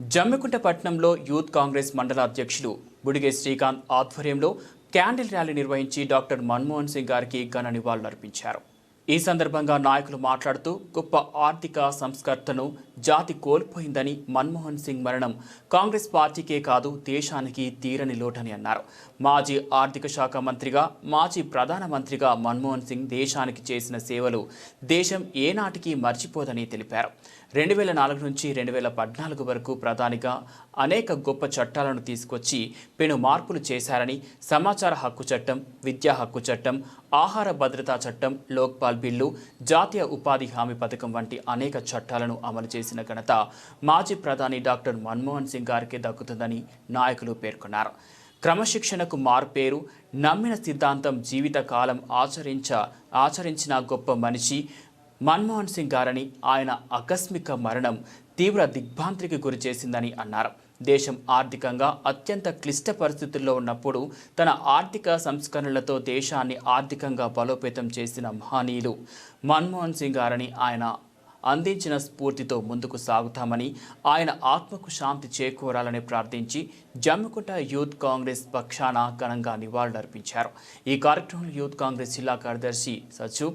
జమ్మికుంట పట్టణంలో యూత్ కాంగ్రెస్ మండల అధ్యక్షులు బుడిగే శ్రీకాంత్ ఆధ్వర్యంలో క్యాండిల్ ర్యాలీ నిర్వహించి డాక్టర్ మన్మోహన్ సింగ్ గారికి ఘన నివాళులర్పించారు. ఈ సందర్భంగా నాయకులు మాట్లాడుతూ గొప్ప ఆర్థిక సంస్కర్తను జాతి కోల్పోయిందని మన్మోహన్ సింగ్ మరణం. కాంగ్రెస్ పార్టీకే కాదు దేశానికి తీరని లోటని అన్నారు. మాజీ ఆర్థిక శాఖ మంత్రిగా మాజీ ప్రధానమంత్రిగా మన్మోహన్ సింగ్ దేశానికి చేసిన సేవలు దేశం ఏనాటికి మర్చిపోదని తెలిపారు. రెండు వేల నాలుగు నుంచి రెండు వేల పద్నాలుగు వరకు ప్రధానిగా అనేక గొప్ప చట్టాలను తీసుకొచ్చి పెను మార్పులు చేశారని సమాచార హక్కు చట్టం విద్యా హక్కు చట్టం ఆహార భద్రతా చట్టం లోక్పాల్ బిల్లు జాతీయ ఉపాధి హామీ పథకం వంటి అనేక చట్టాలను అమలు చేశారు. చేసిన ఘనత మాజీ ప్రధాని డాక్టర్ మన్మోహన్ సింగ్ గారికి దక్కుతుందని నాయకులు పేర్కొన్నారు. క్రమశిక్షణకు మార్పేరు నమ్మిన సిద్ధాంతం జీవితకాలం ఆచరించ ఆచరించిన గొప్ప మనిషి మన్మోహన్ సింగ్ గారని ఆయన ఆకస్మిక మరణం తీవ్ర దిగ్భ్రాంతికి గురి చేసిందని అన్నారు. దేశం ఆర్థికంగా అత్యంత క్లిష్ట పరిస్థితుల్లో ఉన్నప్పుడు తన ఆర్థిక సంస్కరణలతో దేశాన్ని ఆర్థికంగా బలోపేతం చేసిన మహనీయులు మన్మోహన్ సింగ్ గారని ఆయన అందించిన స్ఫూర్తితో ముందుకు సాగుతామని ఆయన ఆత్మకు శాంతి చేకూరాలని ప్రార్థించి జమ్మికుంట యూత్ కాంగ్రెస్ పక్షాన ఘనంగా నివాళులర్పించారు. ఈ కార్యక్రమంలో యూత్ కాంగ్రెస్ జిల్లా కార్యదర్శి సచు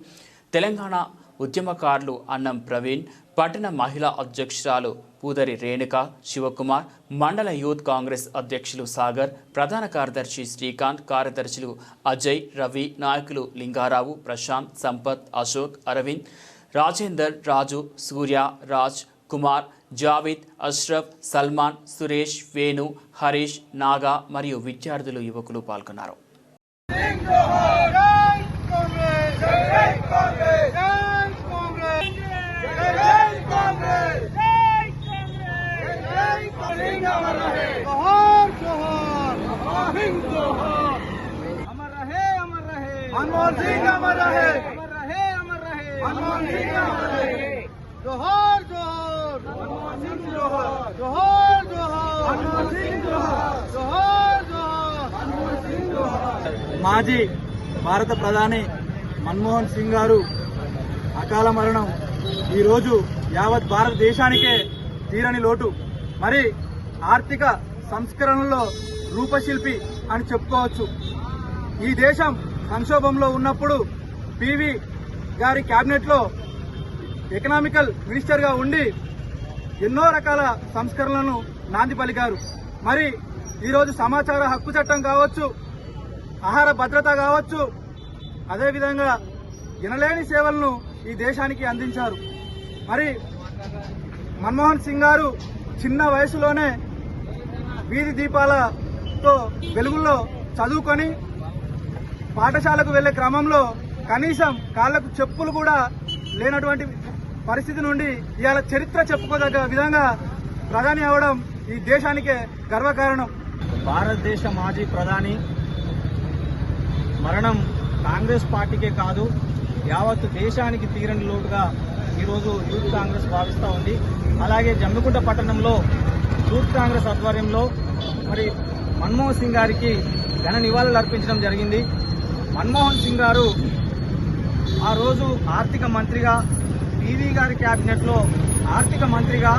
తెలంగాణ ఉద్యమకారులు అన్నం ప్రవీణ్ పట్టణ మహిళా అధ్యక్షురాలు పూదరి రేణుక శివకుమార్ మండల యూత్ కాంగ్రెస్ అధ్యక్షులు సాగర్ ప్రధాన కార్యదర్శి శ్రీకాంత్ కార్యదర్శులు అజయ్ రవి నాయకులు లింగారావు ప్రశాంత్ సంపత్ అశోక్ అరవింద్ రాజేందర్ రాజు సూర్య రాజ్ కుమార్ జావేద్ అష్రఫ్ సల్మాన్ సురేష్ వేణు హరీష్ నాగా మరియు విద్యార్థులు యువకులు పాల్గొన్నారు జై కాంగ్రెస్ జై కాంగ్రెస్ జై కాంగ్రెస్ జై కాంగ్రెస్ జై కాంగ్రెస్ జై కాంగ్రెస్ అమర్ రహే जोहार जोहार हिंद जोहार अमर रहे अमर रहे मनमोहन सिंह अमर रहे अमर रहे जोहार जोहार मनमोहन सिंह जोहार जोहार जोहार मनमोहन सिंह जोहार जोहार जोहार मनमोहन सिंह जोहार మాజీ భారత ప్రధాని మన్మోహన్ సింగ్ గారు అకాల మరణం ఈరోజు యావత్ భారతదేశానికే తీరని లోటు మరి ఆర్థిక సంస్కరణలో రూపశిల్పి అని చెప్పుకోవచ్చు ఈ దేశం సంక్షోభంలో ఉన్నప్పుడు పివి గారి క్యాబినెట్లో ఎకనామికల్ మినిస్టర్గా ఉండి ఎన్నో రకాల సంస్కరణలను నాంది పలికారు మరి ఈరోజు సమాచార హక్కు చట్టం కావచ్చు ఆహార భద్రత కావచ్చు అదేవిధంగా వినలేని సేవలను ఈ దేశానికి అందించారు. మరి మన్మోహన్ సింగ్ గారు చిన్న వయసులోనే వీధి దీపాలతో వెలుగుల్లో చదువుకొని పాఠశాలకు వెళ్ళే క్రమంలో కనీసం కాళ్ళకు చెప్పులు కూడా లేనటువంటి పరిస్థితి నుండి ఇవాళ చరిత్ర చెప్పుకోదగ్గ విధంగా ప్రధాని అవడం ఈ దేశానికే గర్వకారణం. భారతదేశ మాజీ ప్రధాని మరణం కాంగ్రెస్ పార్టీకే కాదు యావత్ దేశానికి తీరని లోటుగా ఈరోజు యూత్ కాంగ్రెస్ భావిస్తూ ఉంది. అలాగే జమ్మికుంట పట్టణంలో యూత్ కాంగ్రెస్ ఆధ్వర్యంలో మరి మన్మోహన్ సింగ్ గారికి ఘన నివాళులు అర్పించడం జరిగింది. మన్మోహన్ సింగ్ గారు ఆ రోజు ఆర్థిక మంత్రిగా పీవీ గారి క్యాబినెట్లో ఆర్థిక మంత్రిగా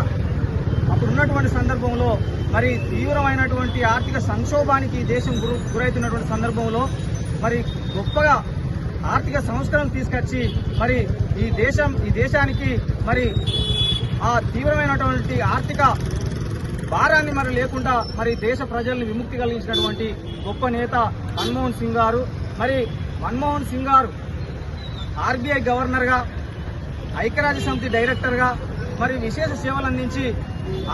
అప్పుడు ఉన్నటువంటి సందర్భంలో మరి తీవ్రమైనటువంటి ఆర్థిక సంక్షోభానికి దేశం గురు గురవుతున్నటువంటి సందర్భంలో మరి గొప్పగా ఆర్థిక సంస్కరణ తీసుకొచ్చి మరి ఈ దేశం ఈ దేశానికి మరి ఆ తీవ్రమైనటువంటి ఆర్థిక భారాన్ని మరి లేకుండా మరి దేశ ప్రజల్ని విముక్తి కలిగించినటువంటి గొప్ప నేత మన్మోహన్ సింగ్ గారు. మరి మన్మోహన్ సింగ్ గారు ఆర్బీఐ గవర్నర్గా ఐక్యరాజ్య సమితి డైరెక్టర్గా మరి విశేష సేవలు అందించి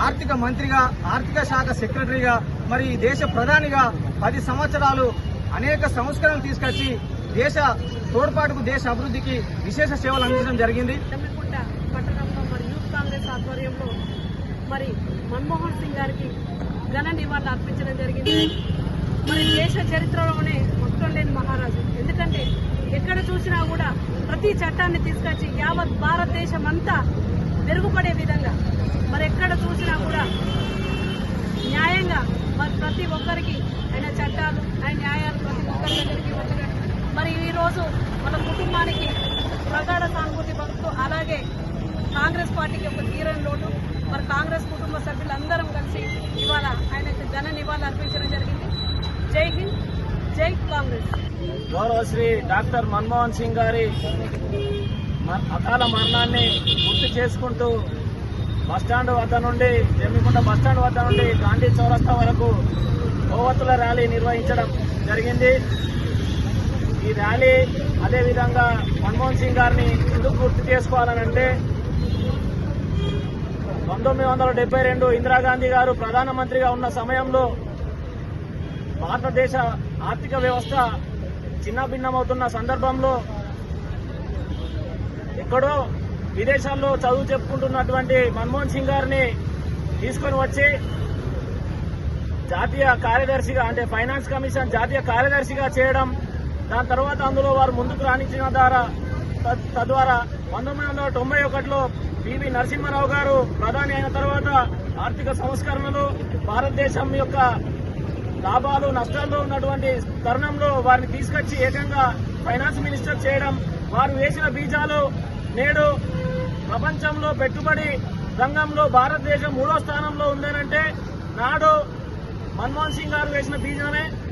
ఆర్థిక మంత్రిగా ఆర్థిక శాఖ సెక్రటరీగా మరి దేశ ప్రధానిగా పది సంవత్సరాలు అనేక సంస్కరణలు తీసుకొచ్చి దేశ తోడ్పాటుకు దేశ అభివృద్ధికి విశేష సేవలు అందించడం జరిగింది. పట్టణంలో మరి ఆధ్వర్యంలో మరి మన్మోహన్ సింగ్ గారికి ఘన నివాళులు అర్పించడం జరిగింది. మరి దేశ చరిత్రలోనే మొత్తం లేని మహారాజు. ఎందుకంటే ఎక్కడ చూసినా కూడా ప్రతి చట్టాన్ని తీసుకొచ్చి యావత్ భారతదేశం అంతా మెరుగుపడే విధంగా మరి ఎక్కడ చూసినా కూడా న్యాయంగా మరి ప్రతి ఒక్కరికి ఆయన చట్టాలు ఆయన న్యాయాలు ప్రతి ఒక్కరి దగ్గరికి వచ్చినట్టు. మరి ఈరోజు మన కుటుంబానికి ప్రగాఢ సానుభూతి భక్తు అలాగే కాంగ్రెస్ పార్టీకి ఒక తీరని లోటు. మరి కాంగ్రెస్ కుటుంబ సభ్యులందరం కలిసి ఇవాళ ఆయనకు ఘన నివాళులు అర్పించడం జరిగింది. జై హింద్. జై కాంగ్రెస్. గౌరవ శ్రీ డాక్టర్ మన్మోహన్ సింగ్ గారి అకాల మరణాన్ని గుర్తు చేసుకుంటూ బస్టాండ్ వద్ద నుండి జమ్మికుంట బస్టాండ్ వద్ద నుండి గాంధీ చౌరస్తా వరకు కోవత్తుల ర్యాలీ నిర్వహించడం జరిగింది. ఈ ర్యాలీ అదేవిధంగా మన్మోహన్ సింగ్ గారిని ఎందుకు గుర్తు చేసుకోవాలనంటే పంతొమ్మిది వందల డెబ్బై రెండు ఇందిరాగాంధీ గారు ప్రధానమంత్రిగా ఉన్న సమయంలో భారతదేశ ఆర్థిక వ్యవస్థ చిన్నభిన్నమవుతున్న సందర్భంలో ఎక్కడో విదేశాల్లో చదువు చెప్పుకుంటున్నటువంటి మన్మోహన్ సింగ్ గారిని తీసుకొని వచ్చి జాతీయ కార్యదర్శిగా అంటే ఫైనాన్స్ కమిషన్ జాతీయ కార్యదర్శిగా చేయడం దాని తర్వాత అందులో వారు ముందుకు రాణించిన ద్వారా తద్- తద్వారా పంతొమ్మిది వందల తొంభై ఒకటిలో పివి నరసింహారావు గారు ప్రధాని అయిన తర్వాత ఆర్థిక సంస్కరణలు భారతదేశం యొక్క లాభాలు నష్టాల్లో ఉన్నటువంటి తరుణంలో వారిని తీసుకొచ్చి ఏకంగా ఫైనాన్స్ మినిస్టర్ చేయడం వారు వేసిన బీజాలు నేడు ప్రపంచంలో పెట్టుబడి రంగంలో భారతదేశం మూడో స్థానంలో ఉందనంటే నాడు మన్మోహన్ సింగ్ గారు వేసిన బీజానే.